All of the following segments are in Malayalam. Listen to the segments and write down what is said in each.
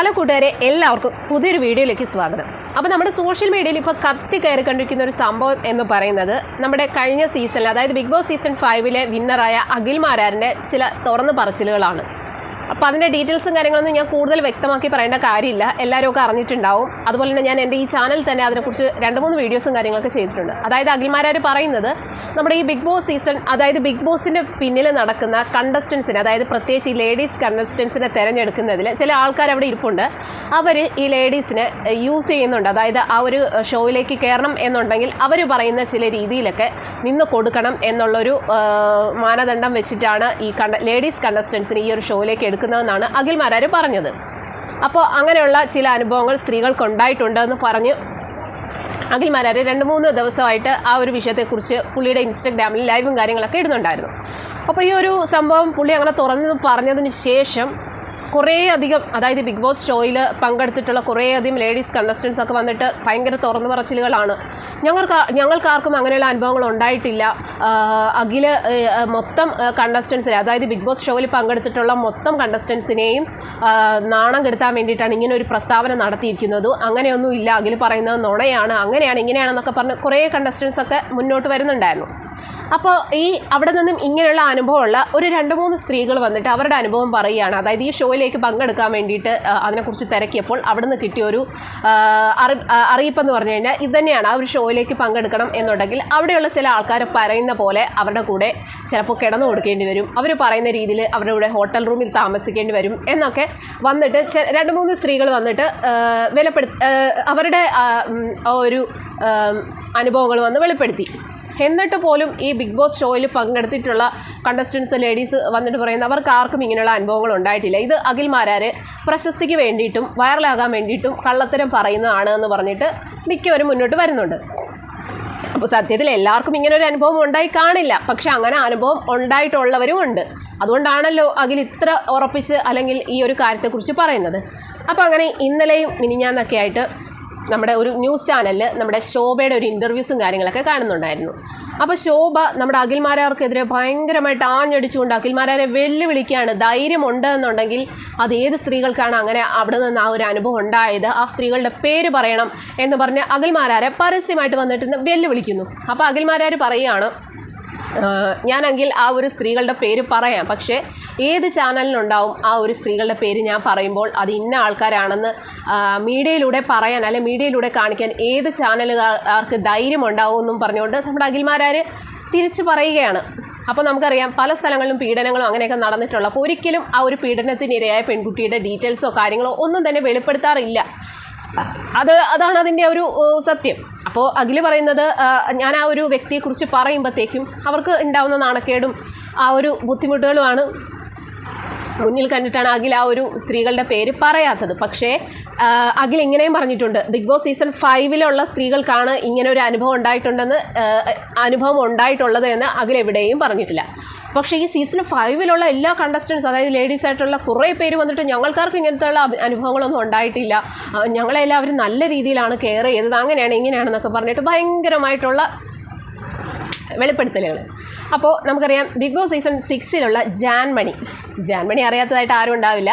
ഹലോ കൂട്ടുകാരെ എല്ലാവർക്കും പുതിയൊരു വീഡിയോയിലേക്ക് സ്വാഗതം. അപ്പോൾ നമ്മുടെ സോഷ്യൽ മീഡിയയിൽ ഇപ്പോൾ കത്തി കയറി കണ്ടിരിക്കുന്ന ഒരു സംഭവം എന്ന് പറയുന്നത് നമ്മുടെ കഴിഞ്ഞ സീസണിൽ അതായത് ബിഗ് ബോസ് സീസൺ ഫൈവിലെ വിന്നറായ അഖിൽ മാരാറിന്റെ ചില തുറന്നു പറച്ചിലുകളാണ്. അപ്പോൾ അതിന്റെ ഡീറ്റെയിൽസും കാര്യങ്ങളൊന്നും ഞാൻ കൂടുതൽ വ്യക്തമാക്കി പറയേണ്ട കാര്യമില്ല. എല്ലാവരും ഒക്കെ അറിഞ്ഞിട്ടുണ്ടാവും. അതുപോലെ തന്നെ ഞാൻ എന്റെ ഈ ചാനൽ തന്നെ അതിനെക്കുറിച്ച് രണ്ട് മൂന്ന് വീഡിയോസും കാര്യങ്ങളൊക്കെ ചെയ്തിട്ടുണ്ട്. അതായത് അഖിൽമാരാർ പറയുന്നത് നമ്മുടെ ഈ ബിഗ് ബോസ് സീസൺ അതായത് ബിഗ് ബോസിന്റെ പിന്നിൽ നടക്കുന്ന കണ്ടസ്റ്റൻസിന് അതായത് പ്രത്യേകിച്ച് ഈ ലേഡീസ് കണ്ടസ്റ്റൻസിനെ തിരഞ്ഞെടുക്കുന്നതിൽ ചില ആൾക്കാർ അവിടെ ഇരിപ്പുണ്ട്. അവർ ഈ ലേഡീസിനെ യൂസ് ചെയ്യുന്നുണ്ട്. അതായത് ആ ഒരു ഷോയിലേക്ക് കയറണം എന്നുണ്ടെങ്കിൽ അവർ പറയുന്ന ചില രീതിയിലൊക്കെ നിന്ന് കൊടുക്കണം എന്നുള്ളൊരു മാനദണ്ഡം വെച്ചിട്ടാണ് ഈ കണ്ട ലേഡീസ് കണ്ടസ്റ്റൻസിന് ഈ ഒരു ഷോയിലേക്ക് എടുക്കുന്നതെന്നാണ് അഖിൽ മാരാർ പറഞ്ഞത്. അപ്പോൾ അങ്ങനെയുള്ള ചില അനുഭവങ്ങൾ സ്ത്രീകൾക്ക് ഉണ്ടായിട്ടുണ്ടെന്ന് പറഞ്ഞ് അഖിൽ മാരാർ രണ്ട് മൂന്ന് ദിവസമായിട്ട് ആ ഒരു വിഷയത്തെക്കുറിച്ച് പുള്ളിയുടെ ഇൻസ്റ്റഗ്രാമിൽ ലൈവും കാര്യങ്ങളൊക്കെ ഇടുന്നുണ്ടായിരുന്നു. അപ്പോൾ ഈ ഒരു സംഭവം പുള്ളി അങ്ങനെ തുറന്നു പറഞ്ഞതിന് ശേഷം കുറേ അധികം അതായത് ബിഗ് ബോസ് ഷോയിൽ പങ്കെടുത്തിട്ടുള്ള കുറേ അധികം ലേഡീസ് കണ്ടസ്റ്റൻസ് ഒക്കെ വന്നിട്ട് ഭയങ്കര തുറന്നു പറച്ചിലുകളാണ് ഞങ്ങൾക്ക് ഞങ്ങൾക്കാർക്കും അങ്ങനെയുള്ള അനുഭവങ്ങൾ ഉണ്ടായിട്ടില്ല. അഖിൽ മൊത്തം കണ്ടസ്റ്റൻസിനെ അതായത് ബിഗ് ബോസ് ഷോയിൽ പങ്കെടുത്തിട്ടുള്ള മൊത്തം കണ്ടസ്റ്റൻസിനെയും നാണം കെടുത്താൻ വേണ്ടിയിട്ടാണ് ഇങ്ങനെ ഒരു പ്രസ്താവന നടത്തിയിരിക്കുന്നത്. അങ്ങനെയൊന്നും ഇല്ല അഖിൽ പറയുന്നത് നുണയാണ് അങ്ങനെയാണ് ഇങ്ങനെയാണെന്നൊക്കെ പറഞ്ഞ് കുറേ കണ്ടസ്റ്റൻസ് ഒക്കെ മുന്നോട്ട് വരുന്നുണ്ടായിരുന്നു. അപ്പോൾ ഈ അവിടെ നിന്നും ഇങ്ങനെയുള്ള അനുഭവമുള്ള ഒരു രണ്ട് മൂന്ന് സ്ത്രീകൾ വന്നിട്ട് അവരുടെ അനുഭവം പറയുകയാണ്. അതായത് ഈ ഷോയിലേക്ക് പങ്കെടുക്കാൻ വേണ്ടിയിട്ട് അതിനെക്കുറിച്ച് തിരക്കിയപ്പോൾ അവിടെ നിന്ന് കിട്ടിയ ഒരു അറി അറിയിപ്പെന്ന് പറഞ്ഞു കഴിഞ്ഞാൽ ഇത് തന്നെയാണ്. ആ ഒരു ഷോയിലേക്ക് പങ്കെടുക്കണം എന്നുണ്ടെങ്കിൽ അവിടെയുള്ള ചില ആൾക്കാർ പറയുന്ന പോലെ അവരുടെ കൂടെ ചിലപ്പോൾ കിടന്നു കൊടുക്കേണ്ടി വരും. അവർ പറയുന്ന രീതിയിൽ അവരുടെ കൂടെ ഹോട്ടൽ റൂമിൽ താമസിക്കേണ്ടി വരും എന്നൊക്കെ വന്നിട്ട് രണ്ട് മൂന്ന് സ്ത്രീകൾ വന്നിട്ട് വിലപ്പെടുത്തി അവരുടെ ഒരു അനുഭവങ്ങൾ വന്ന് വെളിപ്പെടുത്തി. എന്നിട്ട് പോലും ഈ ബിഗ് ബോസ് ഷോയിൽ പങ്കെടുത്തിട്ടുള്ള കണ്ടസ്റ്റൻസ് ലേഡീസ് വന്നിട്ട് പറയുന്ന അവർക്ക് ആർക്കും ഇങ്ങനെയുള്ള അനുഭവങ്ങൾ ഉണ്ടായിട്ടില്ല. ഇത് അഖിൽമാരാര് പ്രശസ്തിക്ക് വേണ്ടിയിട്ടും വൈറലാകാൻ വേണ്ടിയിട്ടും കള്ളത്തരം പറയുന്നതാണ് എന്ന് പറഞ്ഞിട്ട് മിക്കവരും മുന്നോട്ട് വരുന്നുണ്ട്. അപ്പോൾ സത്യത്തിൽ എല്ലാവർക്കും ഇങ്ങനെ ഒരു അനുഭവം ഉണ്ടായി കാണില്ല. പക്ഷെ അങ്ങനെ അനുഭവം ഉണ്ടായിട്ടുള്ളവരും ഉണ്ട്. അതുകൊണ്ടാണല്ലോ അഖിൽ ഇത്ര ഉറപ്പിച്ച് അല്ലെങ്കിൽ ഈ ഒരു കാര്യത്തെക്കുറിച്ച് പറയുന്നത്. അപ്പോൾ അങ്ങനെ ഇന്നലെയും മിനിഞ്ഞാന്നൊക്കെ ആയിട്ട് നമ്മുടെ ഒരു ന്യൂസ് ചാനലിൽ നമ്മുടെ ശോഭയുടെ ഒരു ഇന്റർവ്യൂസും കാര്യങ്ങളൊക്കെ കാണുന്നുണ്ടായിരുന്നു. അപ്പോൾ ശോഭ നമ്മുടെ അഖിൽമാരാർക്കെതിരെ ഭയങ്കരമായിട്ട് ആഞ്ഞടിച്ചുകൊണ്ട് അഖിൽമാരാരെ വെല്ലുവിളിക്കുകയാണ്. ധൈര്യമുണ്ട് എന്നുണ്ടെങ്കിൽ അത് ഏത് സ്ത്രീകൾക്കാണ് അങ്ങനെ അവിടെ നിന്ന് ആ ഒരു അനുഭവം ഉണ്ടായത്? ആ സ്ത്രീകളുടെ പേര് പറയണം എന്ന് പറഞ്ഞ് അഖിൽമാരാരെ പരസ്യമായിട്ട് വന്നിട്ട് വെല്ലുവിളിക്കുന്നു. അപ്പോൾ അഖിൽമാരാർ പറയുകയാണ് ഞാനെങ്കിൽ ആ ഒരു സ്ത്രീകളുടെ പേര് പറയാം. പക്ഷേ ഏത് ചാനലിനുണ്ടാവും ആ ഒരു സ്ത്രീകളുടെ പേര് ഞാൻ പറയുമ്പോൾ അത് ഇന്ന ആൾക്കാരാണെന്ന് മീഡിയയിലൂടെ പറയാൻ അല്ലെ മീഡിയയിലൂടെ കാണിക്കാൻ ഏത് ചാനലുകാർക്ക് ധൈര്യം ഉണ്ടാവും പറഞ്ഞുകൊണ്ട് നമ്മുടെ അഖിൽമാരാർ തിരിച്ചു പറയുകയാണ്. അപ്പോൾ നമുക്കറിയാം പല സ്ഥലങ്ങളിലും പീഡനങ്ങളും അങ്ങനെയൊക്കെ നടന്നിട്ടുള്ള അപ്പോൾ ഒരിക്കലും ആ ഒരു പീഡനത്തിനിരയായ പെൺകുട്ടിയുടെ ഡീറ്റെയിൽസോ കാര്യങ്ങളോ ഒന്നും തന്നെ വെളിപ്പെടുത്താറില്ല. അത് അതാണ് അതിന്റെ ഒരു സത്യം. അപ്പോൾ അഖിൽ പറയുന്നത് ഞാൻ ആ ഒരു വ്യക്തിയെക്കുറിച്ച് പറയുമ്പോഴത്തേക്കും അവർക്ക് ഉണ്ടാവുന്ന നാണക്കേടും ആ ഒരു ബുദ്ധിമുട്ടുകളുമാണ് മുന്നിൽ കണ്ടിട്ടാണ് അഖിൽ ആ ഒരു സ്ത്രീകളുടെ പേര് പറയാത്തത്. പക്ഷേ അഖിൽ ഇങ്ങനെയും പറഞ്ഞിട്ടുണ്ട് ബിഗ് ബോസ് സീസൺ ഫൈവിലുള്ള സ്ത്രീകൾക്കാണ് ഇങ്ങനെ ഒരു അനുഭവം ഉണ്ടായിട്ടുണ്ടെന്ന് അനുഭവം ഉണ്ടായിട്ടുള്ളത് എന്ന് അഖിൽ എവിടെയും പറഞ്ഞിട്ടില്ല. പക്ഷേ ഈ സീസൺ ഫൈവിലുള്ള എല്ലാ കണ്ടസ്റ്റൻസ് അതായത് ലേഡീസ് ആയിട്ടുള്ള കുറേ പേര് വന്നിട്ട് ഞങ്ങൾക്കാർക്ക് ഇങ്ങനത്തെ ഉള്ള അനുഭവങ്ങളൊന്നും ഉണ്ടായിട്ടില്ല. ഞങ്ങളെല്ലാവരും നല്ല രീതിയിലാണ് കെയർ ചെയ്തത് അങ്ങനെയാണ് ഇങ്ങനെയാണെന്നൊക്കെ പറഞ്ഞിട്ട് ഭയങ്കരമായിട്ടുള്ള വെളിപ്പെടുത്തലുകൾ അപ്പോൾ നമുക്കറിയാം ബിഗ് ബോസ് സീസൺ സിക്സിലുള്ള ജാൻമണി. ജാൻമണി അറിയാത്തതായിട്ട് ആരും ഉണ്ടാവില്ല.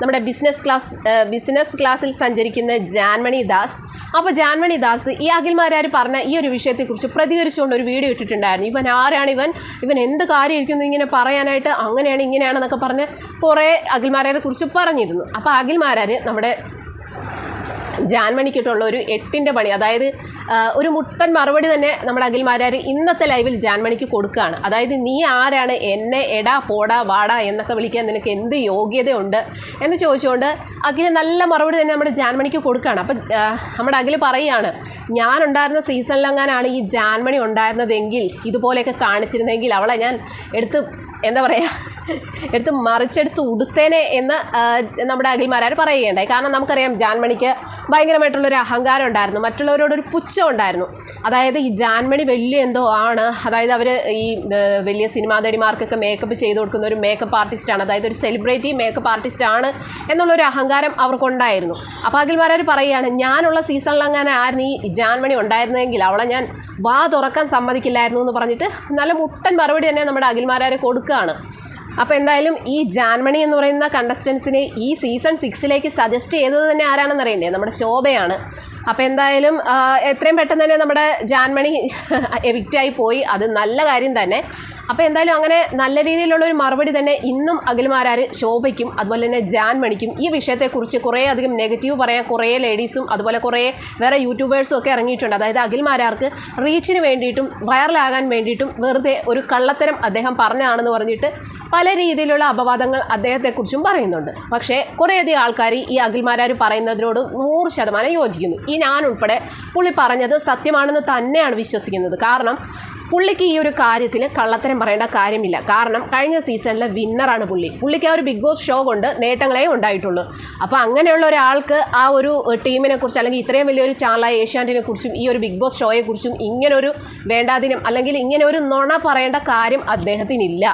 നമ്മുടെ ബിസിനസ് ക്ലാസ് ബിസിനസ് ക്ലാസ്സിൽ സഞ്ചരിക്കുന്ന ജാൻമണി ദാസ് അപ്പോൾ ജാൻമണി ദാസ് ഈ അഖിൽമാരാർ പറഞ്ഞ ഈ ഒരു വിഷയത്തെക്കുറിച്ച് പ്രതികരിച്ചുകൊണ്ട് ഒരു വീഡിയോ ഇട്ടിട്ടുണ്ടായിരുന്നു. ഇവൻ ആരാണ് ഇവൻ? ഇവൻ എന്ത് കാര്യമായിരിക്കുന്നു ഇങ്ങനെ പറയാനായിട്ട് അങ്ങനെയാണ് ഇങ്ങനെയാണെന്നൊക്കെ പറഞ്ഞ് കുറേ അഖിൽമാരാരെ കുറിച്ച് പറഞ്ഞിരുന്നു. അപ്പോൾ അഖിൽമാരാർ നമ്മുടെ ജാൻമണിക്കിട്ടുള്ള ഒരു എട്ടിന്റെ പണി. അതായത് ഒരു മുട്ടൻ മറുപടി തന്നെ നമ്മുടെ അഖിൽമാരാർ ഇന്നത്തെ ലൈവിൽ ജാൻമണിക്ക് കൊടുക്കുകയാണ്. അതായത് നീ ആരാണ്? എന്നെ എടാ പോടാ വാടാ എന്നൊക്കെ വിളിക്കാൻ നിനക്ക് എന്ത് യോഗ്യതയുണ്ട്? എന്ന് ചോദിച്ചുകൊണ്ട് അഖിൽ നല്ല മറുപടി തന്നെ നമ്മുടെ ജാൻമണിക്ക് കൊടുക്കുകയാണ്. അപ്പം നമ്മുടെ അഖിൽ പറയുകയാണ് ഞാനുണ്ടായിരുന്ന സീസണിലെങ്ങാനാണ് ഈ ജാൻമണി ഉണ്ടായിരുന്നതെങ്കിൽ ഇതുപോലെയൊക്കെ കാണിച്ചിരുന്നെങ്കിൽ അവളെ ഞാൻ എടുത്ത് എന്താ പറയുക എടുത്ത് മറിച്ചെടുത്ത് ഉടുത്തേനെ എന്ന് നമ്മുടെ അഖിൽമാരാർ പറയുകയുണ്ടായി. കാരണം നമുക്കറിയാം ജാൻമണിക്ക് ഭയങ്കരമായിട്ടുള്ളൊരു അഹങ്കാരം ഉണ്ടായിരുന്നു. മറ്റുള്ളവരോടൊരു പുച്ഛം ഉണ്ടായിരുന്നു. അതായത് ഈ ജാൻമണി വലിയ എന്തോ ആണ്. അതായത് അവർ ഈ വലിയ സിനിമാ നടിമാർക്കൊക്കെ മേക്കപ്പ് ചെയ്ത് കൊടുക്കുന്ന ഒരു മേക്കപ്പ് ആർട്ടിസ്റ്റാണ് അതായത് ഒരു സെലിബ്രിറ്റി മേക്കപ്പ് ആർട്ടിസ്റ്റ് ആണ് എന്നുള്ളൊരു അഹങ്കാരം അവർക്കുണ്ടായിരുന്നു. അപ്പോൾ അഖിൽമാരാർ പറയുകയാണ് ഞാനുള്ള സീസണിൽ അങ്ങനെ ആയിരുന്നു ഈ ജാൻമണി ഉണ്ടായിരുന്നെങ്കിൽ അവളെ ഞാൻ വാ തുറക്കാൻ സമ്മതിക്കില്ലായിരുന്നു എന്ന് പറഞ്ഞിട്ട് നല്ല മുട്ടൻ മറുപടി തന്നെ നമ്മുടെ അഖിൽമാരാർ കൊടുക്കുകയാണ്. അപ്പോൾ എന്തായാലും ഈ ജാൻമണി എന്ന് പറയുന്ന കണ്ടസ്റ്റൻസിനെ ഈ സീസൺ സിക്സിലേക്ക് സജസ്റ്റ് ചെയ്തത് തന്നെ ആരാണെന്ന് അറിയണ്ടേ? നമ്മുടെ ശോഭയാണ്. അപ്പോൾ എന്തായാലും എത്രയും പെട്ടെന്ന് തന്നെ നമ്മുടെ ജാൻമണി എവിക്റ്റായി പോയി. അത് നല്ല കാര്യം തന്നെ. അപ്പോൾ എന്തായാലും അങ്ങനെ നല്ല രീതിയിലുള്ള ഒരു മറുപടി തന്നെ ഇന്നും അഖിൽമാരാർ ശോഭയ്ക്കും അതുപോലെ തന്നെ ജാൻ മണിക്കും. ഈ വിഷയത്തെക്കുറിച്ച് കുറേ അധികം നെഗറ്റീവ് പറയാൻ കുറേ ലേഡീസും അതുപോലെ കുറേ വേറെ യൂട്യൂബേഴ്സും ഒക്കെ ഇറങ്ങിയിട്ടുണ്ട്. അതായത് അഖിൽമാരാർക്ക് റീച്ചിന് വേണ്ടിയിട്ടും വൈറലാകാൻ വേണ്ടിയിട്ടും വെറുതെ ഒരു കള്ളത്തരം അദ്ദേഹം പറഞ്ഞതാണെന്ന് പറഞ്ഞിട്ട് പല രീതിയിലുള്ള അപവാദങ്ങൾ അദ്ദേഹത്തെക്കുറിച്ചും പറയുന്നുണ്ട്. പക്ഷേ കുറേയധികം ആൾക്കാർ ഈ അഖിൽമാരാർ പറയുന്നതിനോട് നൂറ് ശതമാനം യോജിക്കുന്നു. ഈ ഞാൻ ഉൾപ്പെടെ പുള്ളി പറഞ്ഞത് സത്യമാണെന്ന് തന്നെയാണ് വിശ്വസിക്കുന്നത്. കാരണം പുള്ളിക്ക് ഈ ഒരു കാര്യത്തിൽ കള്ളത്തരം പറയേണ്ട കാര്യമില്ല. കാരണം കഴിഞ്ഞ സീസണിലെ വിന്നറാണ് പുള്ളി. പുള്ളിക്ക് ആ ഒരു ബിഗ് ബോസ് ഷോ കൊണ്ട് നേട്ടങ്ങളേ ഉണ്ടായിട്ടുള്ളൂ. അപ്പോൾ അങ്ങനെയുള്ള ഒരാൾക്ക് ആ ഒരു ടീമിനെ കുറിച്ച് അല്ലെങ്കിൽ ഇത്രയും വലിയൊരു ചാനലായ ഏഷ്യാനെറ്റിനെ കുറിച്ചും ഈ ഒരു ബിഗ് ബോസ് ഷോയെക്കുറിച്ചും ഇങ്ങനൊരു വേണ്ടാതിനും അല്ലെങ്കിൽ ഇങ്ങനെ ഒരു നുണ പറയേണ്ട കാര്യം അദ്ദേഹത്തിനില്ല.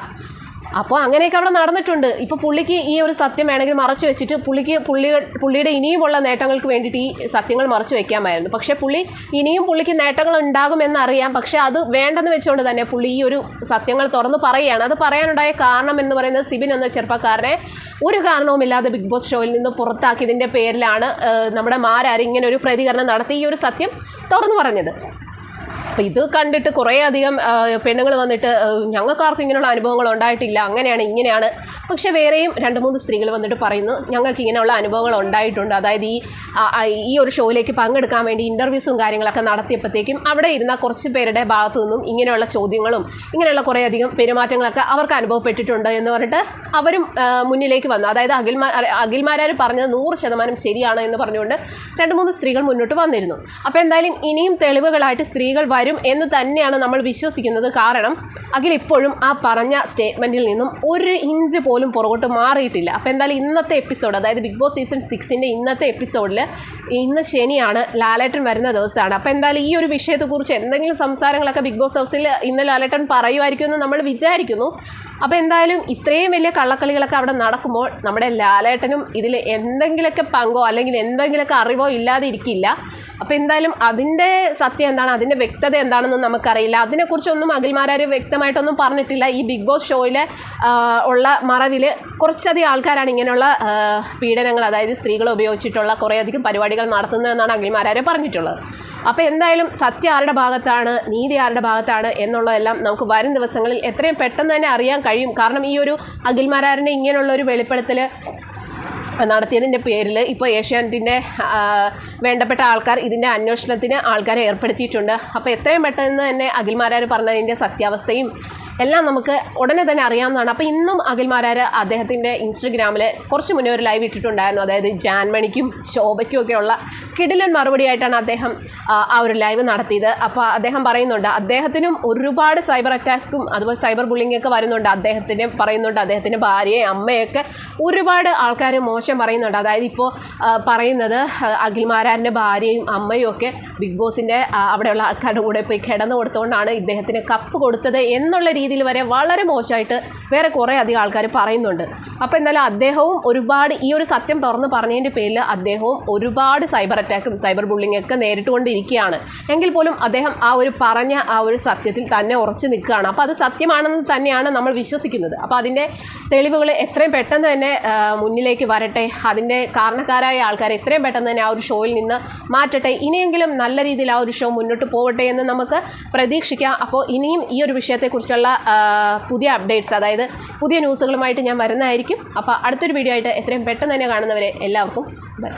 അപ്പോൾ അങ്ങനെയൊക്കെ അവിടെ നടന്നിട്ടുണ്ട്. ഇപ്പോൾ പുള്ളിക്ക് ഈ ഒരു സത്യം വേണമെങ്കിൽ മറച്ചു വെച്ചിട്ട് പുള്ളിക്ക് പുള്ളി പുള്ളിയുടെ ഇനിയുമുള്ള നേട്ടങ്ങൾക്ക് വേണ്ടിയിട്ട് ഈ സത്യങ്ങൾ മറച്ചു വെക്കാമായിരുന്നു. പക്ഷേ പുള്ളി ഇനിയും പുള്ളിക്ക് നേട്ടങ്ങൾ ഉണ്ടാകുമെന്നറിയാം പക്ഷേ അത് വേണ്ടെന്ന് വെച്ചുകൊണ്ട് തന്നെ പുള്ളി ഈ ഒരു സത്യങ്ങൾ തുറന്ന് പറയുകയാണ്. അത് പറയാനുണ്ടായ കാരണം എന്ന് പറയുന്നത് സിബിൻ എന്ന ചെറുപ്പക്കാരനെ ഒരു കാരണവുമില്ലാതെ ബിഗ് ബോസ് ഷോയിൽ നിന്ന് പുറത്താക്കിയതിന്റെ പേരിലാണ് നമ്മുടെ മാരാർ ഇങ്ങനെ ഒരു പ്രതികരണം നടത്തി ഈ ഒരു സത്യം തുറന്നു പറഞ്ഞത്. അപ്പോൾ ഇത് കണ്ടിട്ട് കുറേ അധികം പെണ്ണുങ്ങൾ വന്നിട്ട് ഞങ്ങൾക്കാർക്കും ഇങ്ങനെയുള്ള അനുഭവങ്ങൾ ഉണ്ടായിട്ടില്ല അങ്ങനെയാണ് ഇങ്ങനെയാണ്. പക്ഷേ വേറെയും രണ്ട് മൂന്ന് സ്ത്രീകൾ വന്നിട്ട് പറയുന്നു ഞങ്ങൾക്ക് ഇങ്ങനെയുള്ള അനുഭവങ്ങൾ ഉണ്ടായിട്ടുണ്ട്. അതായത് ഈ ഈ ഒരു ഷോയിലേക്ക് പങ്കെടുക്കാൻ വേണ്ടി ഇന്റർവ്യൂസും കാര്യങ്ങളൊക്കെ നടത്തിയപ്പോഴത്തേക്കും അവിടെ ഇരുന്ന കുറച്ച് പേരുടെ ഭാഗത്തു നിന്നും ഇങ്ങനെയുള്ള ചോദ്യങ്ങളും ഇങ്ങനെയുള്ള കുറേ അധികം പെരുമാറ്റങ്ങളൊക്കെ അവർക്ക് അനുഭവപ്പെട്ടിട്ടുണ്ട് എന്ന് പറഞ്ഞിട്ട് അവരും മുന്നിലേക്ക് വന്നു. അതായത് അഖിൽമാ അഖിൽമാരാർ പറഞ്ഞത് നൂറ് ശതമാനം ശരിയാണ് എന്ന് പറഞ്ഞുകൊണ്ട് രണ്ട് മൂന്ന് സ്ത്രീകൾ മുന്നോട്ട് വന്നിരുന്നു. അപ്പോൾ എന്തായാലും ഇനിയും തെളിവുകളായിട്ട് സ്ത്രീകൾ വരും എന്ന് തന്നെയാണ് നമ്മൾ വിശ്വസിക്കുന്നത്. കാരണം അഖിൽ ഇപ്പോഴും ആ പറഞ്ഞ സ്റ്റേറ്റ്മെന്റിൽ നിന്നും ഒരു ഇഞ്ച് പോലും പുറകോട്ട് മാറിയിട്ടില്ല. അപ്പോൾ എന്തായാലും ഇന്നത്തെ എപ്പിസോഡ് അതായത് ബിഗ് ബോസ് സീസൺ സിക്സിന്റെ ഇന്നത്തെ എപ്പിസോഡിൽ ഇന്ന് ശനിയാണ് ലാലേട്ടൻ വരുന്ന ദിവസമാണ്. അപ്പോൾ എന്തായാലും ഈ ഒരു വിഷയത്തെക്കുറിച്ച് എന്തെങ്കിലും സംസാരങ്ങളൊക്കെ ബിഗ് ബോസ് ഹൗസിൽ ഇന്ന് ലാലേട്ടൻ പറയുമായിരിക്കും എന്ന് നമ്മൾ വിചാരിക്കുന്നു. അപ്പോൾ എന്തായാലും ഇത്രയും വലിയ കള്ളക്കളികളൊക്കെ അവിടെ നടക്കുമ്പോൾ നമ്മുടെ ലാലേട്ടനും ഇതിൽ എന്തെങ്കിലുമൊക്കെ പങ്കോ അല്ലെങ്കിൽ എന്തെങ്കിലുമൊക്കെ അറിവോ ഇല്ലാതെ ഇരിക്കില്ല. അപ്പോൾ എന്തായാലും അതിന്റെ സത്യം എന്താണ്? അതിന്റെ വ്യക്തത എന്താണെന്ന് നമുക്കറിയില്ല. അതിനെക്കുറിച്ചൊന്നും അഖിൽമാരാർ വ്യക്തമായിട്ടൊന്നും പറഞ്ഞിട്ടില്ല. ഈ ബിഗ് ബോസ് ഷോയിൽ ഉള്ള മറവിൽ കുറച്ചധികം ആൾക്കാരാണ് ഇങ്ങനെയുള്ള പീഡനങ്ങൾ അതായത് സ്ത്രീകളെ ഉപയോഗിച്ചിട്ടുള്ള കുറേയധികം പരിപാടികൾ നടത്തുന്നതെന്നാണ് അഖിൽമാരാർ പറഞ്ഞിട്ടുള്ളത്. അപ്പോൾ എന്തായാലും സത്യം ആരുടെ ഭാഗത്താണ് നീതി ആരുടെ ഭാഗത്താണ് എന്നുള്ളതെല്ലാം നമുക്ക് വരും ദിവസങ്ങളിൽ എത്രയും പെട്ടെന്ന് തന്നെ അറിയാൻ കഴിയും. കാരണം ഈ ഒരു അഖിൽമാരാറിന്റെ ഇങ്ങനെയുള്ള ഒരു വെളിപ്പെടുത്തൽ നടത്തിയതിന്റെ പേരിൽ ഇപ്പോൾ ഏഷ്യാനെറ്റിന്റെ വേണ്ടപ്പെട്ട ആൾക്കാർ ഇതിന്റെ അന്വേഷണത്തിന് ആൾക്കാരെ ഏർപ്പെടുത്തിയിട്ടുണ്ട്. അപ്പോൾ എത്രയും പെട്ടെന്ന് തന്നെ അഖിൽമാരാർ പറഞ്ഞതിന്റെ സത്യാവസ്ഥയും എല്ലാം നമുക്ക് ഉടനെ തന്നെ അറിയാവുന്നതാണ്. അപ്പോൾ ഇന്നും അഖിൽമാരാർ അദ്ദേഹത്തിന്റെ ഇൻസ്റ്റഗ്രാമിൽ കുറച്ച് മുന്നേ ഒരു ലൈവ് ഇട്ടിട്ടുണ്ടായിരുന്നു. അതായത് ജാൻമണിക്കും ശോഭയ്ക്കും ഒക്കെയുള്ള കിടിലൻ മറുപടിയായിട്ടാണ് അദ്ദേഹം ആ, ഒരു ലൈവ് നടത്തിയത്. അപ്പോൾ അദ്ദേഹം പറയുന്നുണ്ട് അദ്ദേഹത്തിനും ഒരുപാട് സൈബർ അറ്റാക്കും അതുപോലെ സൈബർ ബുള്ളിംഗ് ഒക്കെ വരുന്നുണ്ട്. അദ്ദേഹത്തിന് പറയുന്നുണ്ട് അദ്ദേഹത്തിന്റെ ഭാര്യയെ അമ്മയൊക്കെ ഒരുപാട് ആൾക്കാർ മോശം പറയുന്നുണ്ട്. അതായത് ഇപ്പോൾ പറയുന്നത് അഖിൽമാരാറിന്റെ ഭാര്യയും അമ്മയും ഒക്കെ ബിഗ് ബോസിന്റെ അവിടെയുള്ള ആൾക്കാരുടെ കൂടെ പോയി കിടന്നു കൊടുത്തുകൊണ്ടാണ് ഇദ്ദേഹത്തിന് കപ്പ് കൊടുത്തത് എന്നുള്ള രീതിയിൽ വരെ വളരെ മോശമായിട്ട് വേറെ കുറേ അധികം ആൾക്കാർ പറയുന്നുണ്ട്. അപ്പോൾ എന്തായാലും അദ്ദേഹവും ഒരുപാട് ഈ ഒരു സത്യം തുറന്ന് പറഞ്ഞതിന്റെ പേരിൽ അദ്ദേഹവും ഒരുപാട് സൈബർ അറ്റാക്കും സൈബർ ബുള്ളിംഗ് ഒക്കെ നേരിട്ടുകൊണ്ടിരിക്കുകയാണ്. എങ്കിൽ പോലും അദ്ദേഹം ആ ഒരു പറഞ്ഞ ആ ഒരു സത്യത്തിൽ തന്നെ ഉറച്ചു നിൽക്കുകയാണ്. അപ്പോൾ അത് സത്യമാണെന്ന് തന്നെയാണ് നമ്മൾ വിശ്വസിക്കുന്നത്. അപ്പോൾ അതിന്റെ തെളിവുകൾ എത്രയും പെട്ടെന്ന് തന്നെ മുന്നിലേക്ക് വരട്ടെ. അതിന്റെ കാരണക്കാരായ ആൾക്കാർ എത്രയും പെട്ടെന്ന് തന്നെ ആ ഒരു ഷോയിൽ നിന്ന് മാറ്റട്ടെ. ഇനിയെങ്കിലും നല്ല രീതിയിൽ ആ ഒരു ഷോ മുന്നോട്ട് പോവട്ടെ എന്ന് നമുക്ക് പ്രതീക്ഷിക്കാം. അപ്പോൾ ഇനിയും ഈ ഒരു വിഷയത്തെക്കുറിച്ചുള്ള പുതിയ അപ്ഡേറ്റ്സ് അതായത് പുതിയ ന്യൂസുകളുമായിട്ട് ഞാൻ വരുന്നതായിരിക്കും. അപ്പോൾ അടുത്തൊരു വീഡിയോ ആയിട്ട് എത്രയും പെട്ടെന്ന് തന്നെ കാണുന്നവരെ എല്ലാവർക്കും ബൈ